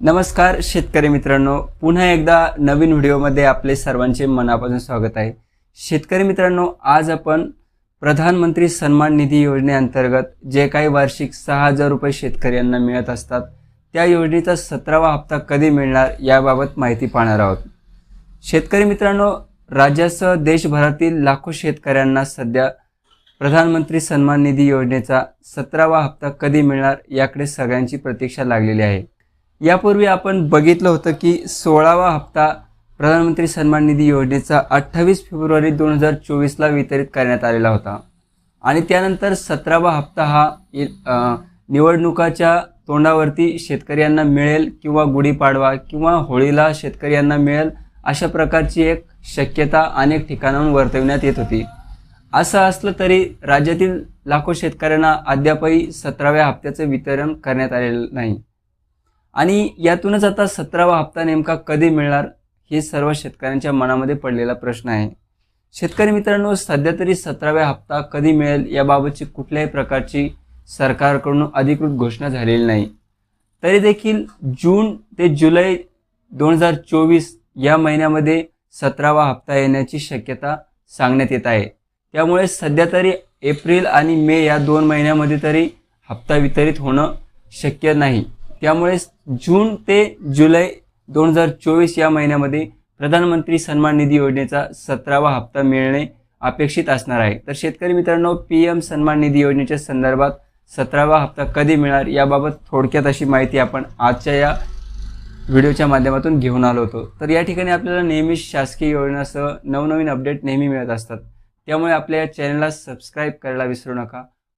नमस्कार शेतकरी मित्रांनो. पुन्हा एकदा नवीन व्हिडिओमध्ये आपले सर्वांचे मनापासून स्वागत आहे. शेतकरी मित्रांनो आज आपण प्रधानमंत्री सन्मान निधी योजनेअंतर्गत जे काही वार्षिक सहा हजार रुपये शेतकऱ्यांना मिळत असतात त्या योजनेचा सतरावा हप्ता कधी मिळणार याबाबत माहिती पाहणार आहोत. शेतकरी मित्रांनो राज्यासह देशभरातील लाखो शेतकऱ्यांना सध्या प्रधानमंत्री सन्मान निधी योजनेचा सतरावा हप्ता कधी मिळणार याकडे सगळ्यांची प्रतीक्षा लागलेली आहे. यापूर्वी आपण बघितलं होतं की सोळावा हप्ता प्रधानमंत्री सन्मान निधी योजनेचा अठ्ठावीस फेब्रुवारी दोन हजार चोवीसला वितरित करण्यात आलेला होता. आणि त्यानंतर सतरावा हप्ता हा निवडणुकाच्या तोंडावरती शेतकऱ्यांना मिळेल किंवा गुढीपाडवा किंवा होळीला शेतकऱ्यांना मिळेल अशा प्रकारची एक शक्यता अनेक ठिकाणाहून वर्तविण्यात येत होती. असं असलं तरी राज्यातील लाखो शेतकऱ्यांना अद्यापही सतराव्या हप्त्याचं वितरण करण्यात आलेलं नाही. आणि यातूनच आता सतरावा हप्ता नेमका कधी मिळणार हे सर्व शेतकऱ्यांच्या मनामध्ये पडलेला प्रश्न आहे. शेतकरी मित्रांनो सध्या तरी सतराव्या हप्ता कधी मिळेल याबाबतची कुठल्याही प्रकारची सरकारकडून अधिकृत घोषणा झालेली नाही. तरी देखील जून ते जुलै दोन हजार चोवीस या महिन्यामध्ये सतरावा हप्ता येण्याची शक्यता सांगण्यात येत आहे. त्यामुळे सध्या तरी एप्रिल आणि मे या दोन महिन्यामध्ये तरी हप्ता वितरित होणं शक्य नाही. त्यामुळे जून ते जुलै दोन हजार चोवीस या महिन्यामध्ये प्रधानमंत्री सन्मान निधी योजनेचा सतरावा हप्ता मिळणे अपेक्षित असणार आहे. तर शेतकरी मित्रांनो पी एम सन्मान निधी योजनेच्या संदर्भात सतरावा हप्ता कधी मिळणार याबाबत थोडक्यात अशी माहिती आपण आजच्या या व्हिडिओच्या माध्यमातून घेऊन आलो होतो. तर या ठिकाणी आपल्याला नेहमीच शासकीय योजनासह नवनवीन अपडेट नेहमी मिळत असतात. त्यामुळे आपल्या या चॅनलला सबस्क्राईब करायला विसरू नका.